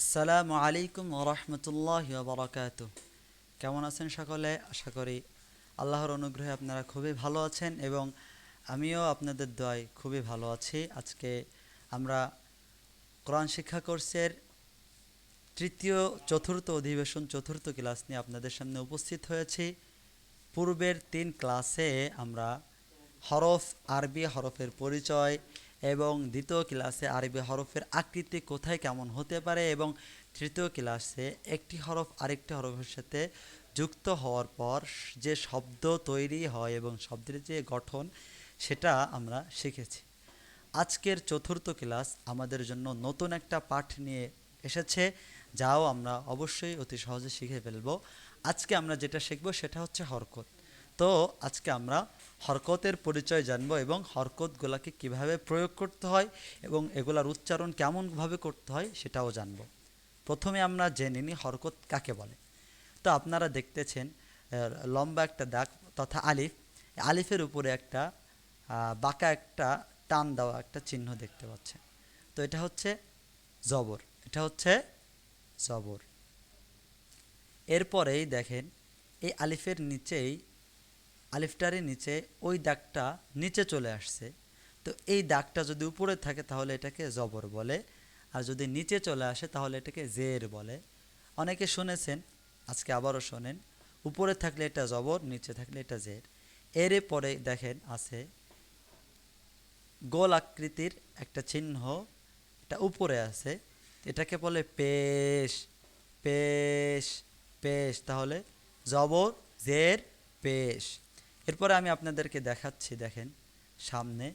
আসসালামু আলাইকুম রহমতুল্লাহ বারাকাত কেমন আছেন সকলে? আশা করি আল্লাহর অনুগ্রহে আপনারা খুবই ভালো আছেন এবং আমিও আপনাদের দয় খুবই ভালো আছি। আজকে আমরা কোরআন শিক্ষা কোর্সের তৃতীয়, চতুর্থ অধিবেশন, চতুর্থ ক্লাস নিয়ে আপনাদের সামনে উপস্থিত হয়েছি। পূর্বের তিন ক্লাসে আমরা হরফ আরবি হরফের পরিচয় এবং দ্বিতীয় ক্লাসে আরবি হরফের আকৃতি কোথায় কেমন হতে পারে এবং তৃতীয় ক্লাসে একটি হরফ আরেকটি হরফের সাথে যুক্ত হওয়ার পর যে শব্দ তৈরি হয় এবং শব্দের যে গঠন, সেটা আমরা শিখেছি। আজকের চতুর্থ ক্লাস আমাদের জন্য নতুন একটা পাঠ নিয়ে এসেছে, যাও আমরা অবশ্যই অতি সহজে শিখে ফেলব। আজকে আমরা যেটা শিখব সেটা হচ্ছে হরকত। তো আজকে আমরা হরকতের পরিচয় জানব এবং হরকতগুলোকে কীভাবে প্রয়োগ করতে হয় এবং এগুলার উচ্চারণ কেমনভাবে করতে হয় সেটাও জানব। প্রথমে আমরা জেনে নিই হরকত কাকে বলে। তো আপনারা দেখতেছেন লম্বা একটা দাগ তথা আলিফ। আলিফের উপরে একটা বাঁকা একটা টান দেওয়া একটা চিহ্ন দেখতে পাচ্ছেন। তো এটা হচ্ছে জবর, এটা হচ্ছে জবর। এরপরেই দেখেন, এই আলিফের নিচেই আলিফটারের নিচে, ওই দাগটা নিচে চলে আসছে। তো এই দাগটা যদি উপরে থাকে তাহলে এটাকে জবর বলে, আর যদি নিচে চলে আসে তাহলে এটাকে জের বলে। অনেকে শুনেছেন, আজকে আবারও শোনেন, উপরে থাকলে এটা জবর, নিচে থাকলে এটা জের। এর পরে দেখেন আছে গোল আকৃতির একটা চিহ্ন, এটা উপরে আছে, এটাকে বলে পেশ পেশ পেশ। তাহলে জবর, জের, পেশ। এরপরে আমি আপনাদেরকে দেখাচ্ছি, দেখেন, সামনে,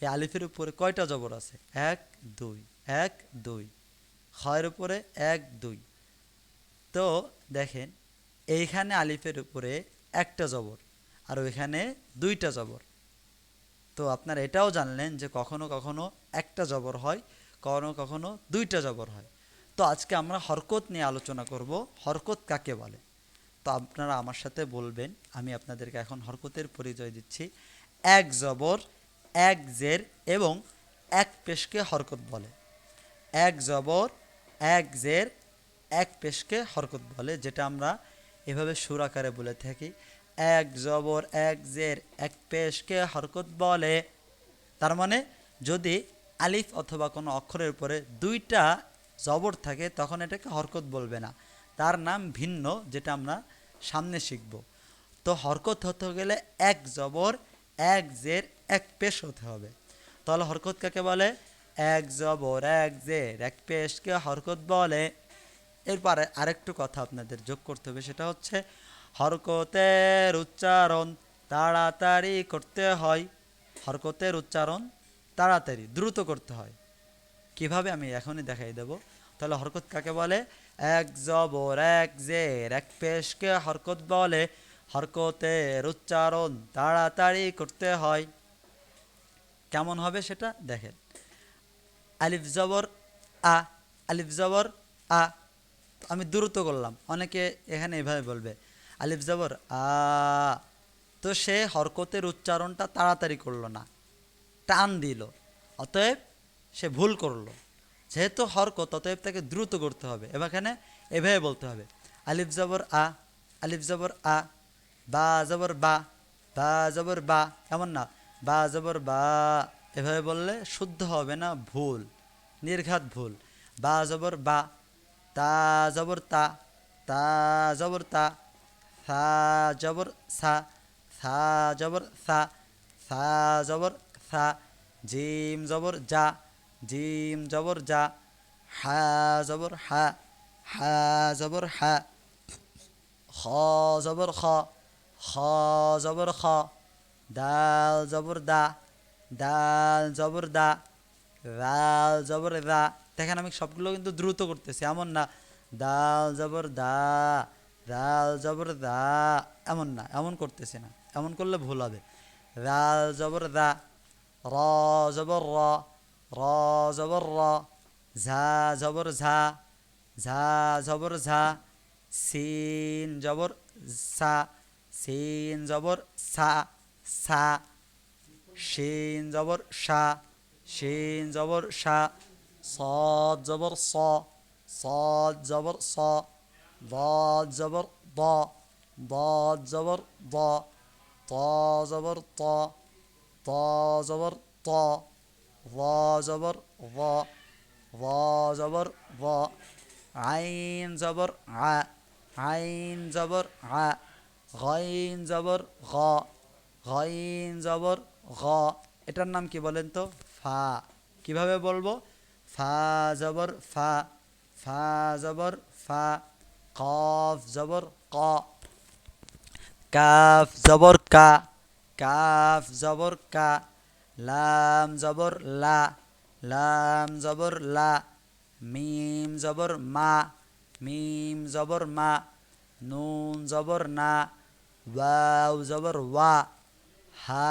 এই আলিফের উপরে কয়টা জবর আছে? এক, দুই এক, দুই খয়ের উপরে এক, দুই। তো দেখেন, এইখানে আলিফের উপরে একটা জবর আর ওইখানে দুইটা জবর। তো আপনারা এটাও জানলেন যে কখনো কখনো একটা জবর হয়, কখনো কখনো দুইটা জবর হয়। তো আজকে আমরা হরকত নিয়ে আলোচনা করব। হরকত কাকে বলে? তো আপনারা আমার সাথে বলবেন, আমি আপনাদেরকে এখন হরকতের পরিচয় দিচ্ছি। এক জবর, এক জের এবং এক পেশকে হরকত বলে। এক জবর, এক জের, এক পেশকে হরকত বলে, যেটা আমরা এভাবে সুর আকারে বলে থাকি। এক জবর, এক জের, এক পেশকে হরকত বলে। তার মানে যদি আলিফ অথবা কোনো অক্ষরের উপরে দুইটা জবর থাকে, তখন এটাকে হরকত বলবে না। তার নাম ভিন্ন, যেটা আমরা সামনে শিখব। তো হরকত হতে গেলে এক জবর, এক জের, এক পেশ হতে হবে। তাহলে হরকত কাকে বলে? এক জবর, এক জের, এক পেশকে হরকত বলে। এরপরে আরেকটু কথা আপনাদের যোগ করতে হবে, সেটা হচ্ছে হরকতের উচ্চারণ তাড়াতাড়ি করতে হয়। হরকতের উচ্চারণ তাড়াতাড়ি, দ্রুত করতে হয়। কীভাবে আমি এখনই দেখাই দেব? তাহলে হরকত কাকে বলে? এক জবর, এক জের, এক পেশকে হরকত বলে। হরকতের উচ্চারণ তাড়াতাড়ি করতে হয়। কেমন হবে সেটা দেখেন। আলিফ জবর, আ, আলিফ জবর, আ। আমি দ্রুত করলাম, অনেকে এখানে এভাবে বলবে। আলিফ জবর, আ। তো সে হরকতের উচ্চারণটা তাড়াতাড়ি করল না, টান দিল, অতএব সে ভুল করল। যেহেতু হরকত অতএব তাকে দ্রুত করতে হবে। এখানে এভাবে বলতে হবে। আলিফ জবর আ, আলিফ জবর আ, বা জবর বা বা জবর বা, এমন না, বা জবর বা, এভাবে বললে শুদ্ধ হবে না, ভুল, নির্ঘাত ভুল। বা জবর বা, তা জবর তা তা জবর তা সা জবর সা সা জবর সা সা জবর সা, জিম জবর যা জিম, জবর যা হা, জবর হা হা, জবর হা, খ, জবর খ খ, জবর খ, দাল, জবর দা, দাল, জবর দা, রাল, জবর দা দেখেন আমি সবগুলো কিন্তু দ্রুত করতেছি, এমন না, দাল, জবর দা, রাল, জবর দা, এমন না, এমন করতেছি না, এমন করলে ভুল হবে, রাল, জবর দা, র, জবর র را زبر را زا زبر زا زا زبر زا ሲን زبر سا ሲን زبر سا سا شين زبر شا شين زبر شا صاد زبر صا صاد زبر صا ضاد زبر ضا ضاد زبر ضا طا زبر طا طا زبر طا ظا زبر ظا ظا زبر ظا عين زبر ع عين زبر ع غين زبر غا غين زبر غا এটার নাম কি বলেন তো ফা কিভাবে বলবো ফা জবর ফা ফা জবর ফা কফ জবর ক কাফ জবর কা কাফ জবর কা লাম জবর লা, লাম জবর লা, মিম জবর মা, মিম জবর মা, নুন জবর না, ওয়াও জবর ওয়া, হা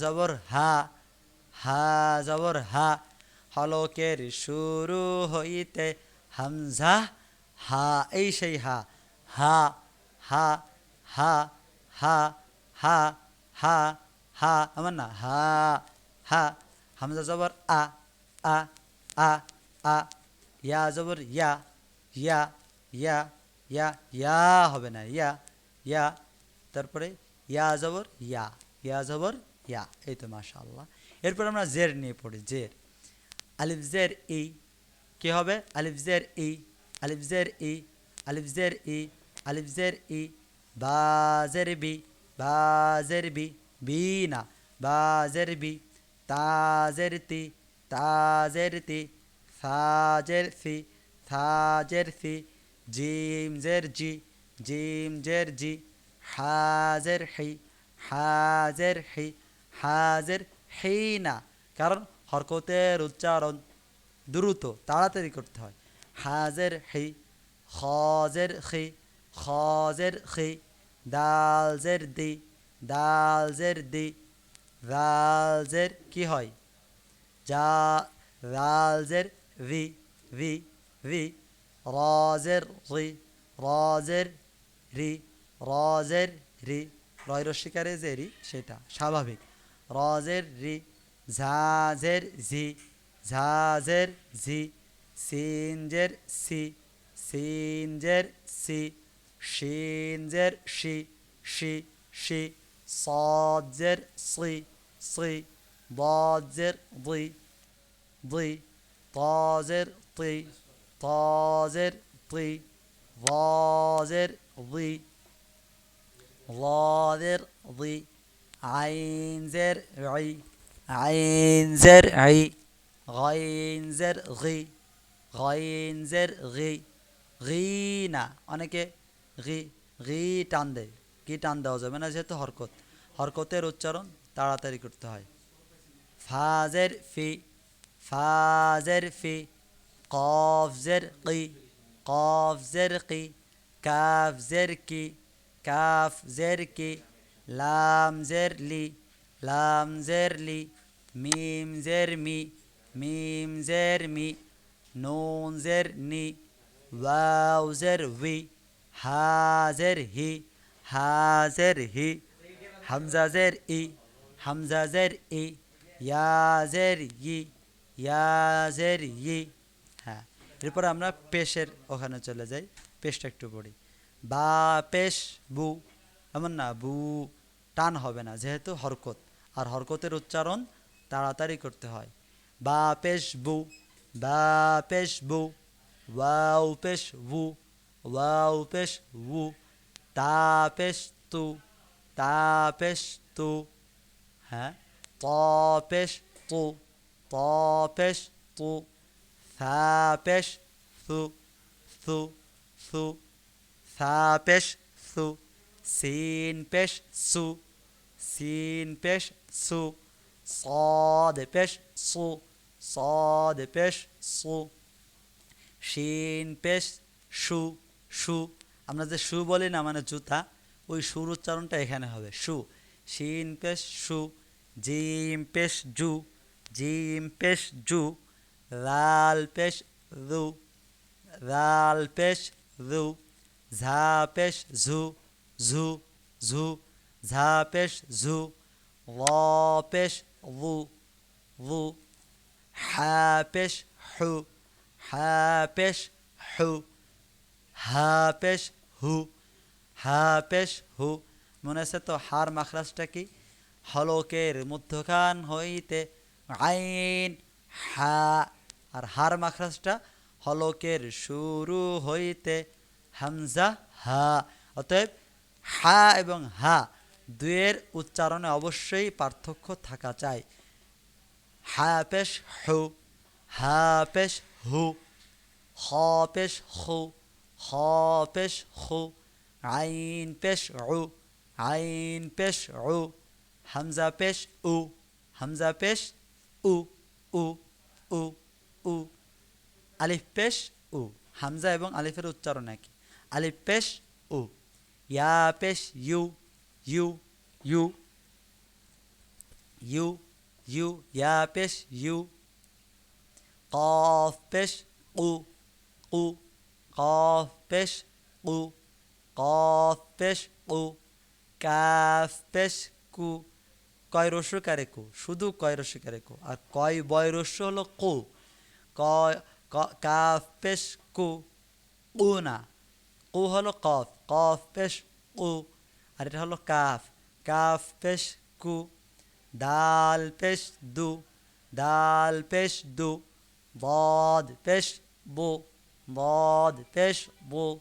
জবর হা হা জবর হা। হলকের শুরু হইতে হামজা, হা, এই সেই হা হা হা হা হা হা হা হা, আমার না, হা। হা, হামজা জবর আ আ আ আ, ইয়া জবর ইয়া ইয়া ইয়া ইয়া ইয়া হবে না, ইয়া ইয়া, তারপরে ইয়া জবর ইয়া ইয়া জবর ইয়া, এই তো মাশাআল্লাহ। এরপর আমরা জের নিয়ে পড়ি, জের। আলিফ জের ই, কি হবে? আলিফ জের ই, আলিফ জের ই, আলিফ জের ই, আলিফ জের ই, বা জের বি, বা জের বি বি না, বা জের বি তাজেরতি তাজেরতি فاجرثي فاجرثي جيم زرجي জিম জেরজি হাজের হি হাজের হেইনা কারণ হরকতের উচ্চারণ দ্রুত, তাড়াতাড়ি করতে হয়। হাজের হি খজের খি খজের খি দালজের দি দালজের দি রালজের কি হয়? যা রালজের রি ভি রি, রাজের রি রাজের রি রাজের রি রয় রশিকারে যে রি, সেটা স্বাভাবিক। রাজের রি, ঝাঝের ঝি ঝাঝের ঝি, সিনজের সি সিনজের সি, সিনজের শি শি শি সাজের সি صي ضادر ضي ضي طازر طي طازر طي ضازر ضي ضاذر ضي عين زر عي عين زر عي غين زر غي غين زر غي غينا অনেকে ঘি ঘি টান দেয় কি টান দেওয়া যাবে না যেহেতু হরকত হরকতের উচ্চারণ তাড়াতাড়ি করতে হয়। ফাজের ফি ফাজের ফি কফজের কি কফজের কি কাফজের কি কাফজের কি লামজের লি লামজের লি মিমজের মি মিমজের মি নুনজের নি ওয়াউজের উই হাজের হি হাজের হি হামজাজের ই হামজাজের ই ইয়াজের ই ইয়াজের ই হ্যাঁ এরপর আমরা পেশের ওখানে চলে যাই, পেশটা একটু পড়ি। বা পেশ, বু, এমন না, বু, টান হবে না, যেহেতু হরকত। আর হরকতের উচ্চারণ তাড়াতাড়ি করতে হয়। বা পেশ, বু, বা পেশ, বু, ওয়াও, পেশ বু ওয়াও, পেশ বু তা, পেশ, তু, তা, পেশ, তু হ্যাঁ ত পেশ তু ত পেশ তু থা পেশ থু থু থু থা পেশ থু সিন পেশ সু সিন পেশ সু صاد পেশ সু صاد পেশ সু শিন পেশ সু সু আমরা যে সু বলি না মানে জুতা ওই সুর উচ্চারণটা এখানে হবে সু শিন পেশ সু জিম পেশ জু জিম পেশ জু লাল পেশ রু লাল পেশ রু ঝা পেশ ঝু ঝু ঝু ঝা পেশ ঝু ল পেশ লু লু হা পেশ হু হা পেশ হু হা পেশ হু হা পেশ হু মনে আছে তো হার মাখরাজটা কি? হলকের মধ্যখান হইতে আইন, হা, আর হার মাখরাজটা হলকের শুরু হইতে হামজা, হা। অতএব হা এবং হা দুয়ের উচ্চারণে অবশ্যই পার্থক্য থাকা চাই। হা পেশ হু, হা পেশ হু, হ পেশ হু, হ পেশ হু, আইন পেশ উ আইন পেশ উ হামজা পেশ উ হামজা পেশ উ উ উ উ আলিফ পেশ উ হামজা এবং আলিফের উচ্চারণ একই। আলিফ পেশ উ ইয়া পেশ ইউ ইউ ইউ ইউ ইউ ইয়া পেশ ইউ কফ পেশ উ উ কফ পেশ উ কফ পেশ উ কাফ পেশ কু কয় রস্যকারে কু? শুধু কয় রস্যকারে কু? আর কয় বয় রস্য হলো কু। কয়, ক- কাফ, পেশ, কু। উ না। কু হলো কফ। কফ, পেশ কু আর এটা হলো কাফ। কাফ, পেশ, কু। দাল, পেশ, দু। দাল, পেশ, দু। বদ, পেশ, বু। বদ, পেশ, বু।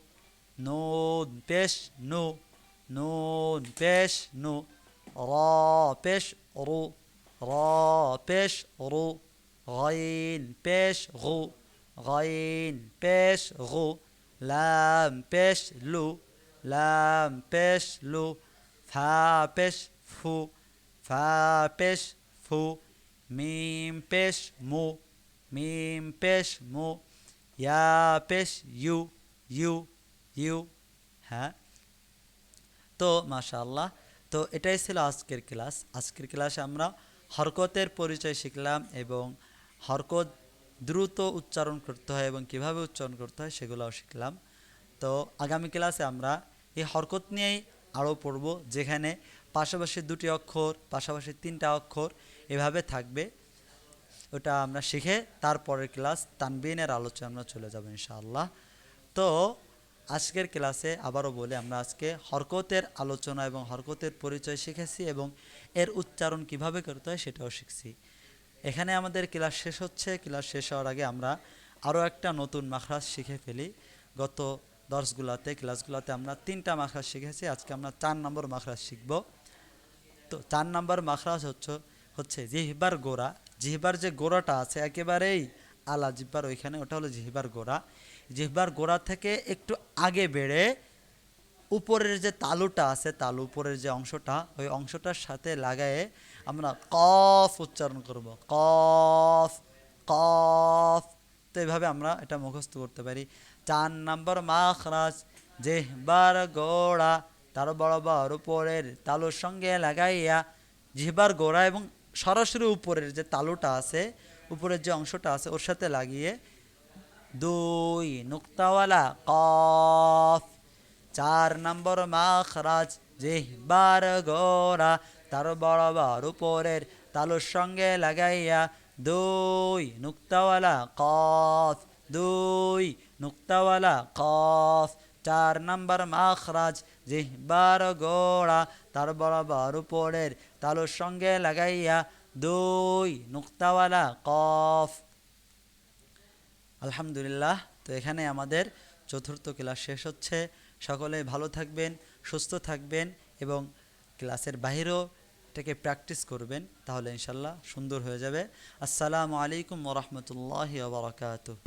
নুন, পেশ, নু। নুন, পেশ, নু। را رو را رو. غين بش غو غين بش غو. لام بش لو لام بش لو. فا بش فو فا بش فو. ميم بش مو ميم بش مو. يا بش يو يو يو ها؟ تو ما شاء الله তো এটাই ছিল আজকের ক্লাস। আজকের ক্লাসে আমরা হরকতের পরিচয় শিখলাম এবং হরকত দ্রুত উচ্চারণ করতে হয় এবং কীভাবে উচ্চারণ করতে হয় সেগুলোও শিখলাম। তো আগামী ক্লাসে আমরা এই হরকত নিয়েই আরও পড়ব, যেখানে পাশাপাশি দুটি অক্ষর, পাশাপাশি তিনটা অক্ষর এভাবে থাকবে। ওটা আমরা শিখে তারপরের ক্লাস তানবিনের আলোচনা আমরা চলে যাব ইনশাআল্লাহ। তো আজকের ক্লাসে আবারও বলে, আমরা আজকে হরকতের আলোচনা এবং হরকতের পরিচয় শিখেছি এবং এর উচ্চারণ কীভাবে করতে হয় সেটাও শিখছি। এখানে আমাদের ক্লাস শেষ হচ্ছে, ক্লাস শেষ হওয়ার আগে আমরা আরও একটা নতুন মাখরাজ শিখে ফেলি। গত দর্শগুলাতে, ক্লাসগুলোতে আমরা তিনটা মাখরাজ শিখেছি, আজকে আমরা চার নম্বর মাখরাজ শিখব। তো চার নম্বর মাখরাজ হচ্ছে হচ্ছে জিহবার গোড়া। জিহবার যে গোড়াটা আছে, একেবারেই আলা জিহ্বার, ওইখানে ওটা হলো জিহবার গোড়া। জিহবার গোড়া থেকে একটু আগে বেড়ে উপরের যে তালুটা আছে, তালু উপরের যে অংশটা, ওই অংশটার সাথে লাগায়ে আমরা কফ উচ্চারণ করব। কফ কফ। তো এইভাবে আমরা এটা মুখস্থ করতে পারি। চার নম্বর মাখরাজ, জেহবার গোড়া, তার বরাবর উপরের তালুর সঙ্গে লাগাইয়া জিহবার গোড়া এবং সরাসরি উপরের যে তালুটা আছে, উপরের যে অংশটা আছে, ওর সাথে লাগিয়ে দুই, নুক্তাওয়ালা, কফ। চার নম্বর মাখরাজ, জিহবার গোড়া, তার বরাবর উপরের তালুর সঙ্গে লাগাইয়া দুই, নুক্তাওয়ালা, কফ। দুই, নুক্তাওয়ালা, কফ। চার নম্বর মাখরাজ, জিহবার গোড়া, তার বরাবর উপরের তালুর সঙ্গে লাগাইয়া দুই, নুক্তাওয়ালা, কফ। আলহামদুলিল্লাহ, তো এখানে আমাদের চতুর্থ ক্লাস শেষ হচ্ছে। সকলে ভালো থাকবেন, সুস্থ থাকবেন এবং ক্লাসের বাহিরেও এটাকে প্র্যাকটিস করবেন, তাহলে ইনশাল্লাহ সুন্দর হয়ে যাবে। আসসালামু আলাইকুম ওরহমতুল্লাহ বারকাত